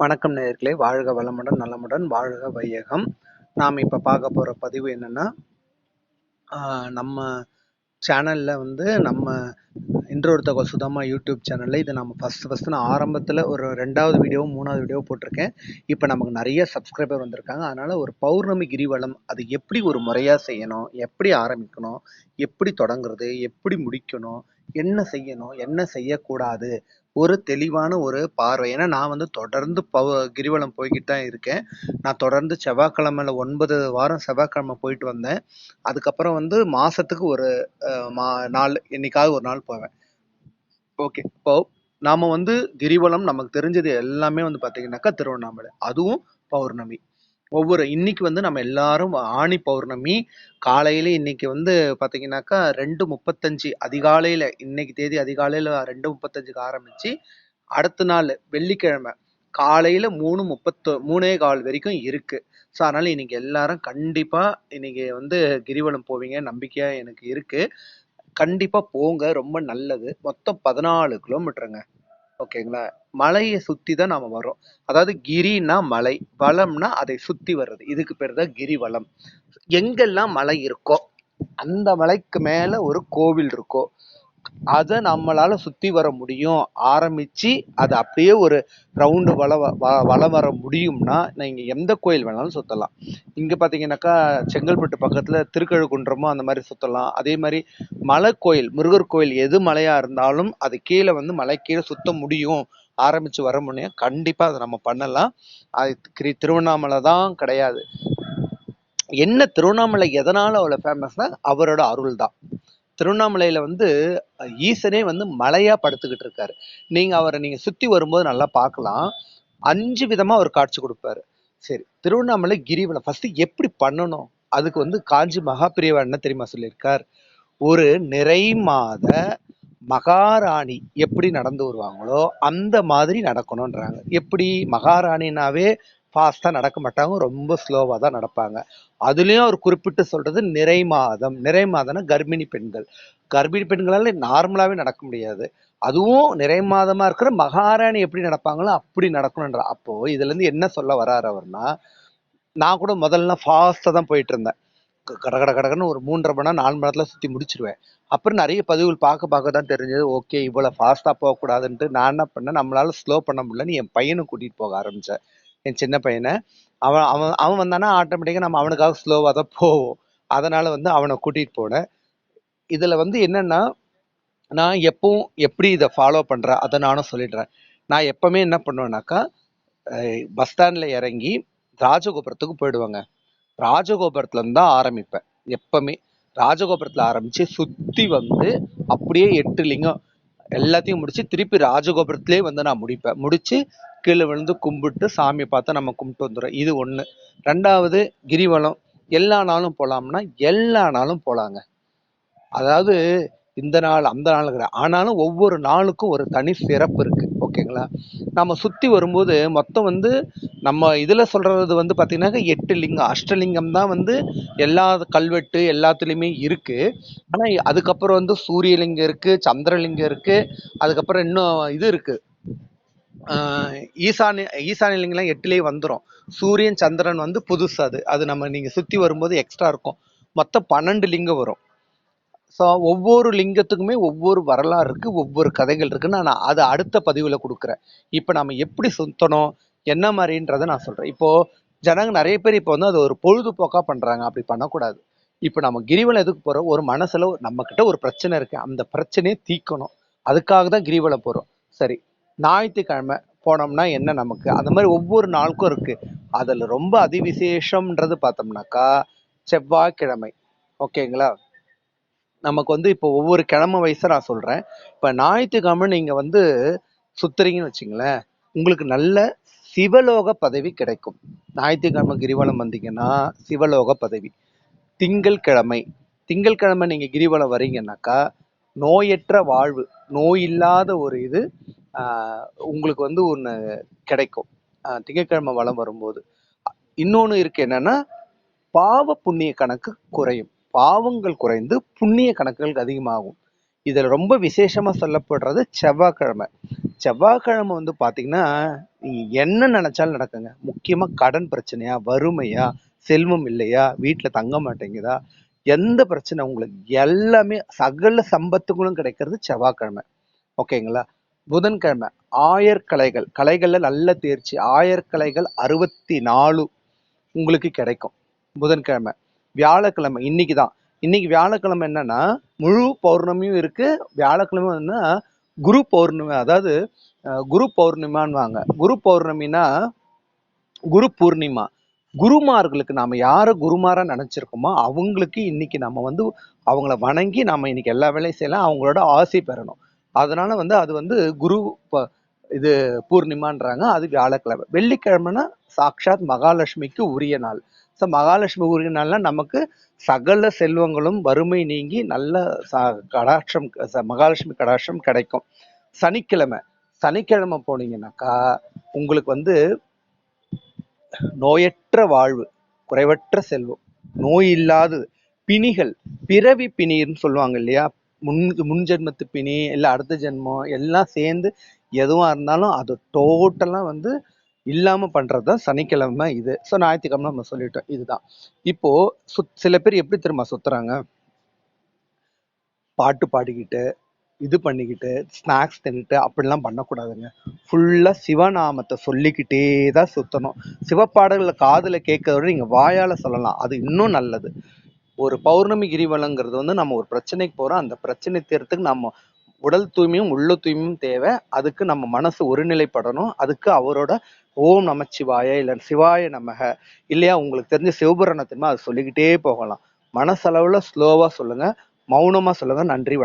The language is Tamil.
வணக்கம் நேயர்களே. வாழ்க வளமுடன் நலமுடன் வாழ்க வையகம். நாம் இப்போ பார்க்க போகிற பதிவு என்னென்னா நம்ம சேனலில் வந்து நம்ம இன்றொரு தகவல் சுதாமா யூடியூப் சேனலில் இது நம்ம ஃபஸ்ட்டு ஃபஸ்ட்டு நான் ஆரம்பத்தில் ஒரு ரெண்டாவது வீடியோ மூணாவது வீடியோ போட்டிருக்கேன். இப்போ நமக்கு நிறைய சப்ஸ்கிரைபர் வந்திருக்காங்க. அதனால் ஒரு பௌர்ணமி கிரிவலம் அது எப்படி ஒரு முறையாக செய்யணும் எப்படி ஆரம்பிக்கணும் எப்படி தொடங்குறது எப்படி முடிக்கணும் என்ன செய்யணும் என்ன செய்யக்கூடாது? ஒரு தெளிவான ஒரு பார்வை. ஏன்னா நான் வந்து தொடர்ந்து பவ கிரிவலம் போய்கிட்டு தான் இருக்கேன். நான் தொடர்ந்து செவ்வாய்க்கிழமையில ஒன்பது வாரம் செவ்வாய்க்கிழமை போயிட்டு வந்தேன். அதுக்கப்புறம் வந்து மாசத்துக்கு ஒரு மா நாள் என்னைக்காவது ஒரு நாள் போவேன். ஓகே. இப்போ நாம வந்து கிரிவலம் நமக்கு தெரிஞ்சது எல்லாமே வந்து பார்த்தீங்கன்னாக்கா திருவண்ணாமலை. அதுவும் பௌர்ணமி. ஒவ்வொரு இன்னைக்கு வந்து நம்ம எல்லாரும் ஆணி பௌர்ணமி காலையில இன்னைக்கு வந்து பாத்தீங்கன்னாக்கா ரெண்டு முப்பத்தஞ்சு அதிகாலையில இன்னைக்கு தேதி அதிகாலையில ரெண்டு முப்பத்தஞ்சுக்கு ஆரம்பிச்சு அடுத்த நாள் வெள்ளிக்கிழமை காலையில மூணு முப்பத்து மூணே கால் வரைக்கும் இருக்கு. ஸோ அதனால இன்னைக்கு எல்லாரும் கண்டிப்பா இன்னைக்கு வந்து கிரிவலம் போவீங்க நம்பிக்கையா எனக்கு இருக்கு. கண்டிப்பா போங்க ரொம்ப நல்லது. மொத்தம் பதினாலு கிலோமீட்டருங்க ஓகேங்களா? மலையை சுத்தி தான் நாம வரோம் அதாவது கிரினா மலை வளம்னா அதை சுத்தி வர்றது. இதுக்கு பேர் தான் கிரிவலம். எங்கெல்லாம் மலை இருக்கோ அந்த மலைக்கு மேல ஒரு கோவில் இருக்கோ அதை நம்மளால சுத்தி வர முடியும். ஆரம்பிச்சு அது அப்படியே ஒரு ரவுண்டு வள வ- வலம் வர முடியும்னா நீங்கள் எந்த கோயில் வேணாலும் சுத்தலாம். இங்க பாத்தீங்கன்னாக்கா செங்கல்பட்டு பக்கத்துல திருக்கழுக்குன்றமோ அந்த மாதிரி சுத்தலாம். அதே மாதிரி மலை கோயில் முருகர் கோயில் எது மலையா இருந்தாலும் அது கீழே வந்து மலை கீழே சுத்த முடியும். ஆரம்பிச்சு வர முடியும். கண்டிப்பா அதை நம்ம பண்ணலாம். அது திருவண்ணாமலை தான் கிடையாது. என்ன திருவண்ணாமலை எதனால அவ்வளவு ஃபேமஸ்னா அவரோட அருள் தான். திருவண்ணாமலையில் வந்து ஈசனே வந்து மலையா படுத்துக்கிட்டு இருக்காரு. நீங்க அவரை நீங்க சுத்தி வரும்போது நல்லா பார்க்கலாம். அஞ்சு விதமா அவர் காட்சி கொடுப்பாரு. சரி திருவண்ணாமலை கிரிவலம். ஃபர்ஸ்ட் எப்படி பண்ணணும்? அதுக்கு வந்து காஞ்சி மகாபிரியவா என்ன தெரியுமா சொல்லியிருக்கார்? ஒரு நிறை மாத மகாராணி எப்படி நடந்து வருவாங்களோ அந்த மாதிரி நடக்கணும்ன்றாங்க. எப்படி? மகாராணினாவே ஃபாஸ்ட்டாக நடக்க மாட்டாங்க ரொம்ப ஸ்லோவாக தான் நடப்பாங்க. அதுலேயும் அவர் குறிப்பிட்டு சொல்கிறது நிறை மாதம். நிறை மாதம்னா கர்ப்பிணி பெண்கள். கர்ப்பிணி பெண்களால் நார்மலாகவே நடக்க முடியாது. அதுவும் நிறை மாதமாக இருக்கிற மகாராணி எப்படி நடப்பாங்களோ அப்படி நடக்கணுன்ற அப்போது இதுலேருந்து என்ன சொல்ல வராரு அவர்னா நான் கூட முதல்ல ஃபாஸ்ட்டாக தான் போயிட்டு இருந்தேன். கட கட கடன்னு ஒரு மூன்றரை மணி நேரம் நாலு மணி நேரத்தில் சுற்றி முடிச்சிருவேன். அப்புறம் நிறைய பதிவுகள் பார்க்க பார்க்க தான் தெரிஞ்சது. ஓகே இவ்வளோ ஃபாஸ்ட்டாக போகக்கூடாதுன்ட்டு நான் என்ன பண்ணேன் நம்மளால ஸ்லோ பண்ண முடியலன்னு என் பையனை கூட்டிகிட்டு போக ஆரம்பிச்சேன். என் சின்ன பையனை. அவன் அவன் அவன் வந்தானா ஆட்டோமேட்டிக்கா நம்ம அவனுக்காக ஸ்லோவாக தான் போவோம். அதனால வந்து அவனை கூட்டிட்டு போனேன். இதுல வந்து என்னன்னா நான் எப்பவும் எப்படி இதை ஃபாலோ பண்றேன் அதை நானும் சொல்லிடுறேன். நான் எப்பவுமே என்ன பண்ணுவேன்னாக்கா பஸ் ஸ்டாண்ட்ல இறங்கி ராஜகோபுரத்துக்கு போயிடுவாங்க. ராஜகோபுரத்துலேருந்து தான் ஆரம்பிப்பேன் எப்பவுமே. ராஜகோபுரத்துல ஆரம்பிச்சு சுத்தி வந்து அப்படியே எட்டு லிங்கம் எல்லாத்தையும் முடிச்சு திருப்பி ராஜகோபுரத்துலேயே வந்து நான் முடிப்பேன். முடிச்சு கீழே விழுந்து கும்பிட்டு சாமியை பார்த்து நம்ம கும்பிட்டு வந்துடுறோம். இது ஒன்று ரெண்டாவது கிரிவலம். எல்லா நாளும் போகலாம்னா எல்லா நாளும் போகலாங்க அதாவது இந்த நாள் அந்த நாள் ஆனாலும் ஒவ்வொரு நாளுக்கும் ஒரு தனி சிறப்பு இருக்கு. ஓகேங்களா? நம்ம சுற்றி வரும்போது மொத்தம் வந்து நம்ம இதில் சொல்றது வந்து பாத்தீங்கன்னா எட்டு லிங்கம். அஷ்டலிங்கம் தான் வந்து எல்லா கல்வெட்டு எல்லாத்துலேயுமே இருக்கு. ஆனால் அதுக்கப்புறம் வந்து சூரியலிங்கம் இருக்கு சந்திரலிங்கம் இருக்கு. அதுக்கப்புறம் இன்னும் இது இருக்கு. ஈசானி ஈசானியலிங்கம்லாம் எட்டுலேயே வந்துடும் சூரியன் சந்திரன் வந்து புதுசு அது. அது நம்ம நீங்கள் சுற்றி வரும்போது எக்ஸ்ட்ரா இருக்கும். மொத்தம் பன்னெண்டு லிங்கம் வரும். ஸோ ஒவ்வொரு லிங்கத்துக்குமே ஒவ்வொரு வரலாறு இருக்குது ஒவ்வொரு கதைகள் இருக்குன்னு நான் அதை அடுத்த பதிவில் கொடுக்குறேன். இப்போ நம்ம எப்படி சுத்தணும் என்ன மாதிரின்றதை நான் சொல்கிறேன் இப்போது ஜனங்க நிறைய பேர் இப்போ வந்து அது ஒரு பொழுதுபோக்காக பண்ணுறாங்க அப்படி பண்ணக்கூடாது. இப்போ நம்ம கிரிவலம் எதுக்கு போகிறோம் ஒரு மனசில் நம்மக்கிட்ட ஒரு பிரச்சனை இருக்குது அந்த பிரச்சனையை தீக்கணும் அதுக்காக தான் கிரிவலம் போகிறோம் சரி ஞாயிற்றுக்கிழமை போனோம்னா என்ன நமக்கு? அந்த மாதிரி ஒவ்வொரு நாளுக்கும் இருக்கு. அதில் ரொம்ப அதிவிசேஷம்ன்றது பார்த்தோம்னாக்கா செவ்வாய்க்கிழமை. ஓகேங்களா? நமக்கு வந்து இப்போ ஒவ்வொரு கிழமை வயசு நான் சொல்கிறேன் இப்போ ஞாயிற்றுக்கிழமை நீங்கள் வந்து சுத்துறீங்கன்னு வச்சுங்களேன் உங்களுக்கு நல்ல சிவலோக பதவி கிடைக்கும். ஞாயிற்றுக்கிழமை கிரிவலம் வந்தீங்கன்னா சிவலோக பதவி. திங்கள்கிழமை. திங்கள்கிழமை நீங்கள் கிரிவலம் வரீங்கன்னாக்கா நோயற்ற வாழ்வு நோய் இல்லாத ஒரு இது உங்களுக்கு வந்து ஒன்று கிடைக்கும். திங்கட்கிழமை வளம் வரும்போது. இன்னொன்று இருக்கு என்னன்னா பாவ புண்ணிய கணக்கு குறையும். பாவங்கள் குறைந்து புண்ணிய கணக்குகள் அதிகமாகும். இதில் ரொம்ப விசேஷமாக சொல்லப்படுறது செவ்வாய்க்கிழமை. செவ்வாய்க்கிழமை வந்து பார்த்தீங்கன்னா நீங்கள் என்ன நினச்சாலும் நடக்குங்க. முக்கியமாக கடன் பிரச்சனையா வறுமையா செல்வம் இல்லையா வீட்டில் தங்க மாட்டேங்குதா எந்த பிரச்சனை? உங்களுக்கு எல்லாமே சகல சம்பத்துகளும் கிடைக்கிறது செவ்வாய்க்கிழமை. ஓகேங்களா? புதன்கிழமை ஆயர்கலைகள் கலைகளில் நல்ல தேர்ச்சி. ஆயர்கலைகள் அறுபத்தி நாலு உங்களுக்கு கிடைக்கும் புதன்கிழமை. வியாழக்கிழமை இன்னைக்கு தான். இன்னைக்கு வியாழக்கிழமை என்னன்னா முழு பௌர்ணமியும் இருக்கு. வியாழக்கிழமை என்ன? குரு பௌர்ணமி அதாவது குரு பௌர்ணிமான்வாங்க குரு பௌர்ணமினா குரு பூர்ணிமா. குருமார்களுக்கு நாம யாரை குருமாரா நினைச்சிருக்கோமோ அவங்களுக்கு இன்னைக்கு நம்ம வந்து அவங்கள வணங்கி நாம இன்னைக்கு எல்லா வேலையும் செய்யலாம். அவங்களோட ஆசை பெறணும். அதனால வந்து அது வந்து குரு இது பூர்ணிமான்றாங்க. அது வியாழக்கிழமை வெள்ளிக்கிழமைனா சாக்ஷாத் மகாலட்சுமிக்கு உரிய நாள். ஸோ மகாலட்சுமி உரிய நாள்னா நமக்கு சகல செல்வங்களும் வறுமை நீங்கி நல்ல கடாட்சம் ச- மகாலட்சுமி கடாட்சம் கிடைக்கும். சனிக்கிழமை. சனிக்கிழமை போனீங்கன்னாக்கா உங்களுக்கு வந்து நோயற்ற வாழ்வு குறைவற்ற செல்வம் நோய் இல்லாதது பிணிகள் பிறவி பிணின்னு சொல்லுவாங்க இல்லையா? முன் முன் ஜென்மத்து பிணி இல்ல அடுத்த ஜென்மம் எல்லாம் சேர்ந்து எதுவா இருந்தாலும் அது டோட்டலாக வந்து இல்லாம பண்றதுதான் சனிக்கிழமை இது. ஸோ ஞாயிற்றுக்கிழமை நம்ம சொல்லிட்டோம் இதுதான். இப்போ சுத் சில பேர் எப்படி திரும்ப சுத்துறாங்க? பாட்டு பாடிக்கிட்டு இது பண்ணிக்கிட்டு ஸ்நாக்ஸ் தின்னுட்டு அப்படிலாம் பண்ணக்கூடாதுங்க. ஃபுல்லா சிவநாமத்தை சொல்லிக்கிட்டே தான் சுற்றணும் சிவப்பாடல்களை காதுல கேட்கறத விட நீங்கள் வாயால சொல்லலாம். அது இன்னும் நல்லது. ஒரு பௌர்ணமி கிரிவலங்கிறது வந்து நம்ம ஒரு பிரச்சனைக்கு போறோம். அந்த பிரச்சனை தீர்த்துக்கு நம்ம உடல் தூய்மையும் உள்ள தூய்மையும் தேவை. அதுக்கு நம்ம மனசு ஒருநிலைப்படணும். அதுக்கு அவரோட ஓம் நமச்சிவாய இல்ல சிவாய நமக. இல்லையா உங்களுக்கு தெரிஞ்ச சிவபுராண தெரியுமா அதை சொல்லிக்கிட்டே போகலாம். மனசளவில் ஸ்லோவா சொல்லுங்க. மௌனமா சொல்லுங்க. நன்றி வணக்கம்.